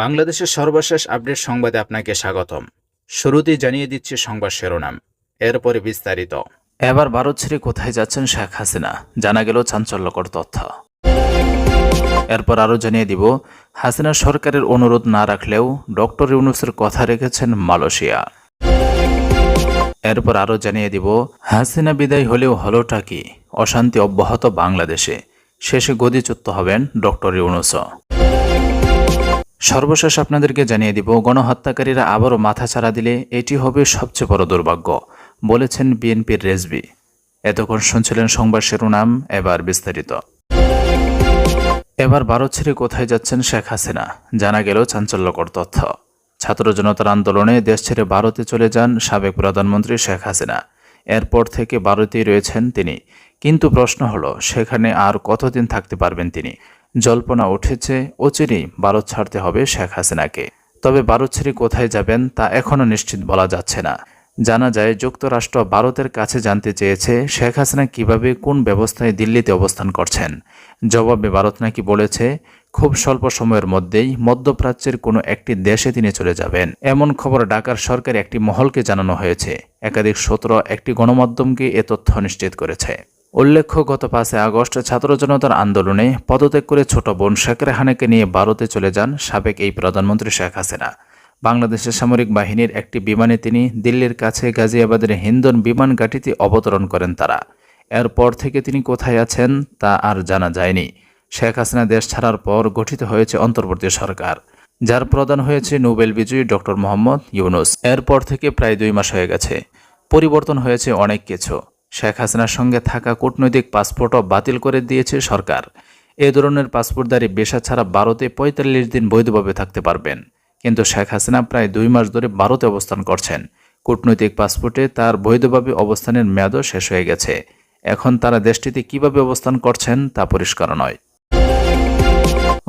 বাংলাদেশের সর্বশেষ আপডেট সংবাদে আপনাকে স্বাগতম। শুরুতেই জানিয়ে দিচ্ছি সংবাদ শিরোনাম। এরপরে বিস্তারিত। এবার ভারত ছেড়ে কোথায় যাচ্ছেন শেখ হাসিনা? জানা গেল চাঞ্চল্যকর তথ্য। এরপর আরও জানিয়ে দিব, হাসিনা সরকারের অনুরোধ না রাখলেও ডক্টর ইউনুসের কথা রেখেছেন মালয়েশিয়া। এরপর আরও জানিয়ে দিব, হাসিনা বিদায় হলেও হলোটা কি? অশান্তি অব্যাহত বাংলাদেশে। শেষে গদিচ্যুত হবেন ডক্টর ইউনুসও। সর্বশেষ আপনাদেরকে জানিয়ে দিব, গণহত্যাকারীরা আবারও মাথা ছাড়া দিলে এটি হবে সবচেয়ে বড় দুর্ভাগ্য, বলেছেন বিএনপির রেজবি এতক্ষণ শুনছিলেন সংবাদ শিরোনাম, এবার বিস্তারিত। এবার ভারত ছেড়ে কোথায় যাচ্ছেন শেখ হাসিনা? জানা গেল চাঞ্চল্যকর তথ্য। ছাত্র জনতার আন্দোলনে দেশ ছেড়ে ভারতে চলে যান সাবেক প্রধানমন্ত্রী শেখ হাসিনা। এরপর থেকে ভারতেই রয়েছেন তিনি। কিন্তু প্রশ্ন হলো, সেখানে আর কতদিন থাকতে পারবেন তিনি? জল্পনা উঠেছে, অচিরেই ভারত ছাড়তে হবে শেখ হাসিনাকে। তবে ভারত ছেড়ে কোথায় যাবেন তা এখনও নিশ্চিত বলা যাচ্ছে না। জানা যায়, যুক্তরাষ্ট্র ভারতের কাছে জানতে চেয়েছে শেখ হাসিনা কীভাবে কোন ব্যবস্থায় দিল্লিতে অবস্থান করছেন। জবাবে ভারত নাকি বলেছে, খুব স্বল্প সময়ের মধ্যেই মধ্যপ্রাচ্যের কোনো একটি দেশে তিনি চলে যাবেন। এমন খবর ঢাকার সরকার একটি মহলকে জানানো হয়েছে। একাধিক সূত্র একটি গণমাধ্যমকে এ তথ্য নিশ্চিত করেছে। উল্লেখ্য, গত পাঁচই আগস্ট ছাত্র জনতার আন্দোলনে পদত্যাগ করে ছোট বোন শেখ রেহানাকে নিয়ে ভারতে চলে যান সাবেক এই প্রধানমন্ত্রী শেখ হাসিনা। বাংলাদেশের সামরিক বাহিনীর একটি বিমানে তিনি দিল্লির কাছে গাজিয়াবাদের হিন্দন বিমান ঘাঁটিতে অবতরণ করেন তারা। এরপর থেকে তিনি কোথায় আছেন তা আর জানা যায়নি। শেখ হাসিনা দেশ ছাড়ার পর গঠিত হয়েছে অন্তর্বর্তী সরকার, যার প্রদান হয়েছে নোবেল বিজয়ী ডক্টর মোহাম্মদ ইউনুস। এরপর থেকে প্রায় দুই মাস হয়ে গেছে। পরিবর্তন হয়েছে অনেক কিছু। শেখ হাসিনার সঙ্গে থাকা কূটনৈতিক পাসপোর্টও বাতিল করে দিয়েছে সরকার। এ ধরনের পাসপোর্টধারী বেশা ছাড়া ভারতে পঁয়তাল্লিশ দিন বৈধভাবে থাকতে পারবেন। কিন্তু শেখ হাসিনা প্রায় দুই মাস ধরে ভারতে অবস্থান করছেন। কূটনৈতিক পাসপোর্টে তার বৈধভাবে অবস্থানের মেয়াদও শেষ হয়ে গেছে। এখন তারা দেশটিতে কীভাবে অবস্থান করছেন তা পরিষ্কার নয়।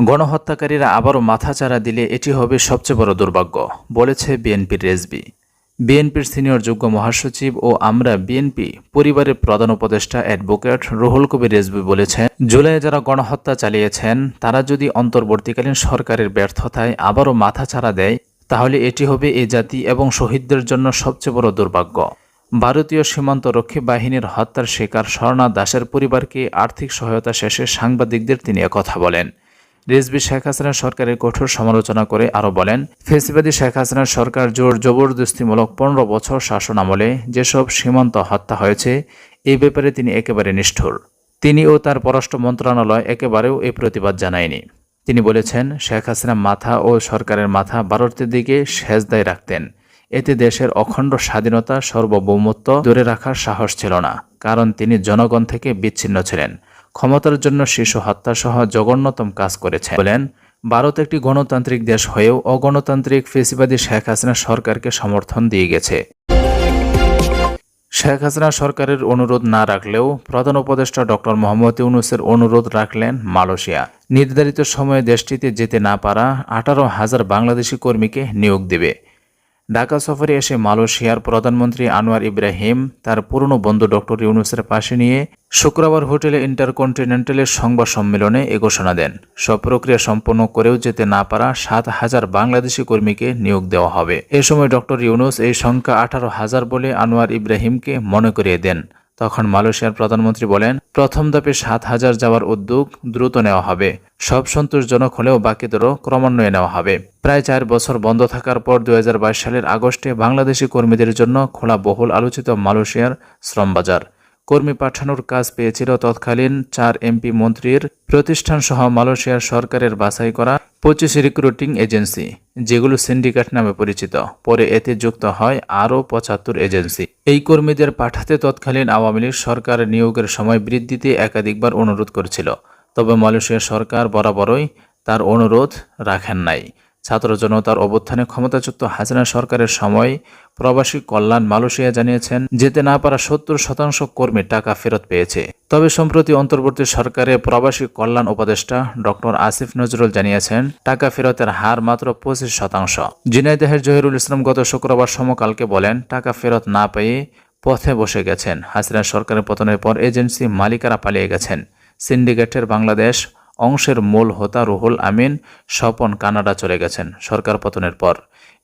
গণহত্যাকারীরা আবারও মাথাচাড়া দিলে এটি হবে সবচেয়ে বড় দুর্ভাগ্য, বলেছে বিএনপির রেজবি বিএনপির সিনিয়র যোগ্য মহাসচিব ও আমরা বিএনপি পরিবারের প্রধান উপদেষ্টা অ্যাডভোকেট রুহুল কবির রেজবি বলেছেন জুলাই যারা গণহত্যা চালিয়েছেন, তারা যদি অন্তর্বর্তীকালীন সরকারের ব্যর্থতায় আবারও মাথা ছাড়া দেয়, তাহলে এটি হবে এ জাতি এবং শহীদদের জন্য সবচেয়ে বড় দুর্ভাগ্য। ভারতীয় সীমান্ত রক্ষী বাহিনীর হত্যার শিকার স্বর্ণা দাসের পরিবারকে আর্থিক সহায়তা শেষে সাংবাদিকদের তিনি কথা বলেন। রিজবি শেখ হাসিনার সরকারের কঠোর সমালোচনা করে আরও বলেন, ফেসিবাদী শেখ হাসিনার সরকার জোর জবরদস্তিমূলক পনেরো বছর শাসন আমলে যেসব সীমান্ত হত্যা হয়েছে, এ ব্যাপারে তিনি একেবারে নিষ্ঠুর। তিনি ও তার পররাষ্ট্র মন্ত্রণালয় একেবারেও এই প্রতিবাদ জানায়নি। তিনি বলেছেন, শেখ হাসিনা মাথা ও সরকারের মাথা ভারতের দিকে সেজদায় রাখতেন। এতে দেশের অখণ্ড স্বাধীনতা সার্বভৌমত্ব ধরে রাখার সাহস ছিল না, কারণ তিনি জনগণ থেকে বিচ্ছিন্ন ছিলেন। ক্ষমতার জন্য শিশু হত্যা সহ জঘন্যতম কাজ করেছে। বলেন, ভারত একটি গণতান্ত্রিক দেশ হয়েও অগণতান্ত্রিক ফেসিবাদী শেখ হাসিনা সরকারকে সমর্থন দিয়ে গেছে। শেখ হাসিনা সরকারের অনুরোধ না রাখলেও প্রধান উপদেষ্টা ডক্টর মোহাম্মদ ইউনুসের অনুরোধ রাখলেন মালয়েশিয়া। নির্ধারিত সময়ে দেশটিতে যেতে না পারা আঠারো হাজার বাংলাদেশি কর্মীকে নিয়োগ দেবে। ঢাকা সফরে এসে মালয়েশিয়ার প্রধানমন্ত্রী আনোয়ার ইব্রাহিম, তার পুরনো বন্ধু ডক্টর ইউনুসের পাশে নিয়ে শুক্রবার হোটেলে ইন্টারকন্টিনেন্টালের সংবাদ সম্মেলনে এ ঘোষণা দেন। সব প্রক্রিয়া সম্পন্ন করেও যেতে না পারা সাত হাজার বাংলাদেশি কর্মীকে নিয়োগ দেওয়া হবে। এ সময় ডক্টর ইউনুস এই সংখ্যা আঠারো হাজার বলে আনোয়ার ইব্রাহিমকে মনে করিয়ে দেন। তখন মালয়েশিয়ার প্রধানমন্ত্রী বলেন, প্রথম ধাপে সাত হাজার যাওয়ার উদ্যোগ দ্রুত নেওয়া হবে। সব সন্তোষজনক হলেও বাকিদেরও ক্রমান্বয়ে নেওয়া হবে। প্রায় চার বছর বন্ধ থাকার পর দু হাজার বাইশ সালের আগস্টে বাংলাদেশি কর্মীদের জন্য খোলা বহুল আলোচিত মালয়েশিয়ার শ্রমবাজার। কর্মী পাঠানোর কাজ পেয়েছিল তৎকালীন চার এমপি মন্ত্রীর প্রতিষ্ঠান সহ মালয়েশিয়ার সরকারের বাছাই করা পঁচিশ রিক্রুটিং এজেন্সি যেগুলো সিন্ডিকেট নামে পরিচিত। পরে এতে যুক্ত হয় আরও পঁচাত্তর এজেন্সি এই কর্মীদের পাঠাতে তৎকালীন আওয়ামী লীগ সরকার নিয়োগের সময় বৃদ্ধিতে একাধিকবার অনুরোধ করেছিল। তবে মালয়েশিয়ার সরকার বরাবরই তার অনুরোধ রাখেন নাই। ছাত্র জনতার অবস্থানে ক্ষমতাচ্যুত হাসিনা সরকারের সময় প্রবাসী কল্যাণ মালয়েশিয়া জানিয়েছেন, যেতে না পারা সত্তর শতাংশ কর্মী টাকা ফেরত পেয়েছে। তবে সম্প্রতি অন্তর্বর্তী সরকারের প্রবাসী কল্যাণ উপদেষ্টা ডক্টর আসিফ নজরুল জানিয়েছেন, টাকা ফেরতের হার মাত্র পঁচিশ শতাংশ। জিনাইদাহের জহিরুল ইসলাম গত শুক্রবার সমকালকে বলেন, টাকা ফেরত না পেয়ে পথে বসে গেছেন। হাসিনা সরকারের পতনের পর এজেন্সি মালিকারা পালিয়ে গেছেন। সিন্ডিকেটের বাংলাদেশ অংশের মূল হোতা রুহুল আমিন স্বপন কানাডা চলে গেছেন সরকার পতনের পর।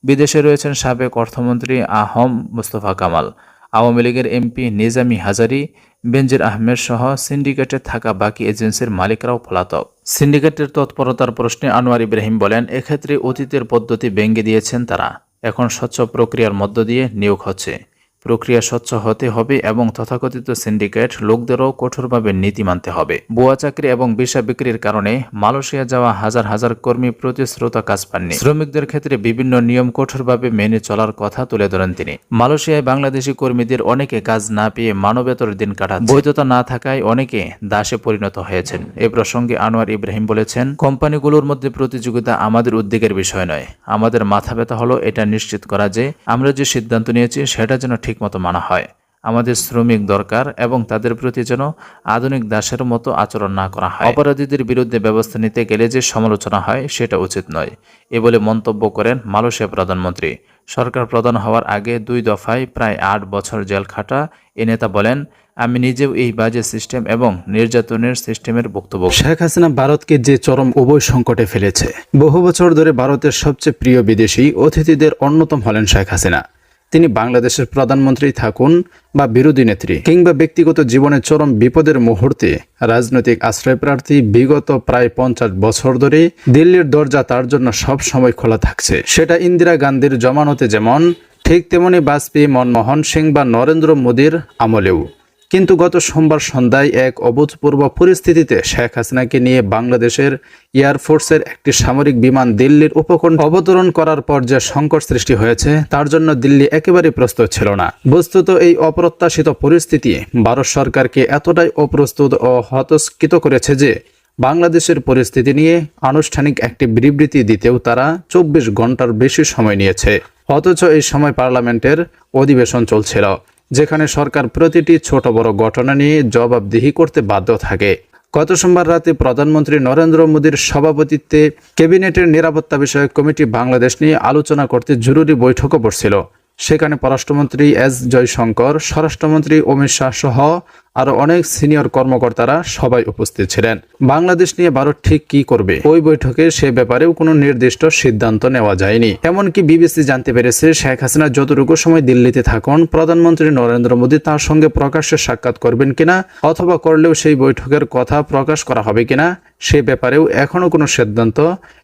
বিদেশে রয়েছেন সাবেক অর্থমন্ত্রী আহম মুস্তফা কামাল। আওয়ামী লীগের এমপি নিজামি হাজারি, বেনজির আহমেদ সহ সিন্ডিকেটে থাকা বাকি এজেন্সির মালিকরাও পলাতক। সিন্ডিকেটের তৎপরতার প্রশ্নে আনোয়ার ইব্রাহিম বলেন, এক্ষেত্রে অতীতের পদ্ধতি ভেঙে দিয়েছেন তারা। এখন স্বচ্ছ প্রক্রিয়ার মধ্য দিয়ে নিয়োগ হচ্ছে। প্রক্রিয়া স্বচ্ছ হতে হবে এবং তথাকথিত সিন্ডিকেট লোকদেরও কঠোরভাবে নীতি মানতে হবে। বুয়া চাকরি এবং বিষা বিক্রির কারণে মালয়েশিয়া যাওয়া হাজার হাজার কর্মী প্রতিশ্রুত কাজ পাননি। শ্রমিকদের ক্ষেত্রে বিভিন্ন নিয়ম কঠোরভাবে মেনে চলার কথা তুলে ধরেন তিনি। মালয়েশিয়ায় বাংলাদেশি কর্মীদের অনেকে কাজ না পেয়ে মানবেতর দিন কাটাচ্ছে। বৈধতা না থাকায় অনেকে দাসে পরিণত হয়েছেন। এ প্রসঙ্গে আনোয়ার ইব্রাহিম বলেছেন, কোম্পানিগুলোর মধ্যে প্রতিযোগিতা আমাদের উদ্বেগের বিষয় নয়। আমাদের মাথা ব্যথা হলো এটা নিশ্চিত করা যে আমরা যে সিদ্ধান্ত নিয়েছি সেটা যেন ঠিকমতো মানা হয়। আমাদের শ্রমিক দরকার এবং তাদের প্রতি যেন আধুনিক দাসের মতো আচরণ না করা হয়। অপরাধীদের বিরুদ্ধে ব্যবস্থা নিতে গেলে যে সমালোচনা হয়, সেটা উচিত নয়। এ বলে মন্তব্য করেন মালয়েশিয়া প্রধানমন্ত্রী। সরকার প্রধান হওয়ার আগে দুই দফায় প্রায় আট বছর জেল খাটা। এ নেতা বলেন, আমি নিজেও এই বাজে সিস্টেম এবং নির্যাতনের সিস্টেমের বক্তব্য শেখ হাসিনা ভারতকে যে চরম উভয় সংকটে ফেলেছে। বহু বছর ধরে ভারতের সবচেয়ে প্রিয় বিদেশি অতিথিদের অন্যতম হলেন শেখ হাসিনা। তিনি বাংলাদেশের প্রধানমন্ত্রী থাকুন বা বিরোধী নেত্রী কিংবা ব্যক্তিগত জীবনে চরম বিপদের মুহূর্তে রাজনৈতিক আশ্রয় প্রার্থী বিগত প্রায় পঞ্চাশ বছর ধরে দিল্লির দরজা তার জন্য সব সময় খোলা থাকছে। সেটা ইন্দিরা গান্ধীর জমানতে যেমন, ঠিক তেমনি বাজপেয়ী মনমোহন সিং বা নরেন্দ্র মোদীর আমলেও। কিন্তু গত সোমবার সন্ধ্যায় এক অভূতপূর্ব পরিস্থিতিতে শেখ হাসিনাকে নিয়ে বাংলাদেশের এয়ারফোর্সের একটি সামরিক বিমান দিল্লির উপকণ্ঠ অবতরণ করার পর যে সংকট সৃষ্টি হয়েছে, তার জন্য দিল্লি একেবারে প্রস্তুত ছিল না। বস্তুত এই অপ্রত্যাশিত পরিস্থিতি ভারত সরকারকে এতটাই অপ্রস্তুত ও হতস্কিত করেছে যে, বাংলাদেশের পরিস্থিতি নিয়ে আনুষ্ঠানিক একটি বিবৃতি দিতেও তারা চব্বিশ ঘণ্টার বেশি সময় নিয়েছে। অথচ এই সময় পার্লামেন্টের অধিবেশন চলছিল। যেখানে সরকার প্রতিটি ছোট বড় ঘটনা নিয়ে জবাবদিহি করতে বাধ্য থাকে। গত সোমবার রাতে প্রধানমন্ত্রী নরেন্দ্র মোদীর সভাপতিত্বে ক্যাবিনেটের নিরাপত্তা বিষয়ক কমিটি বাংলাদেশ নিয়ে আলোচনা করতে জরুরি বৈঠকও বসছিল। সেখানে পররাষ্ট্রমন্ত্রী এস জয়শঙ্কর, স্বরাষ্ট্রমন্ত্রী অমিত শাহ সহ আরও অনেক সিনিয়র কর্মকর্তারা সবাই উপস্থিত ছিলেন। বাংলাদেশ নিয়ে ভারত ঠিক কি করবে? ওই বৈঠকে সে ব্যাপারেও কোনো নির্দিষ্ট সিদ্ধান্ত নেওয়া যায়নি। এমনকি বিবিসি জানতে পেরেছে, শেখ হাসিনা যতটুকু সময় দিল্লিতে থাকুন, প্রধানমন্ত্রী নরেন্দ্র মোদী তার সঙ্গে প্রকাশ্যে সাক্ষাৎ করবেন কিনা, অথবা করলেও সেই বৈঠকের কথা প্রকাশ করা হবে কিনা, সে ব্যাপারেও এখনও কোনো সিদ্ধান্ত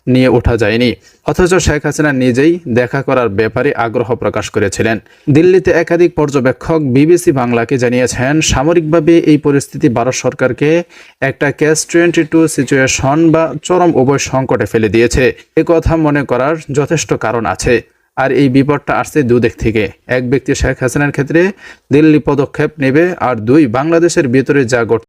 নিয়ে ওঠা যায়নি। অথচ শেখ হাসিনা নিজেই দেখা করার ব্যাপারে আগ্রহ প্রকাশ করেছিলেন। দিল্লিতে একাধিক পর্যবেক্ষক বিবিসি বাংলাকে জানিয়েছেন সামরিকভাবে এই পরিস্থিতি ভারত সরকারকে একটা ক্যাশ টোয়েন্টি টু সিচুয়েশন বা চরম উভয় সংকটে ফেলে দিয়েছে। এ কথা মনে করার যথেষ্ট কারণ আছে। আর এই বিপদটা আসছে দুদিক থেকে। এক ব্যক্তি শেখ হাসিনার ক্ষেত্রে দিল্লি পদক্ষেপ নেবে আর দুই বাংলাদেশের ভিতরে যা ঘটছে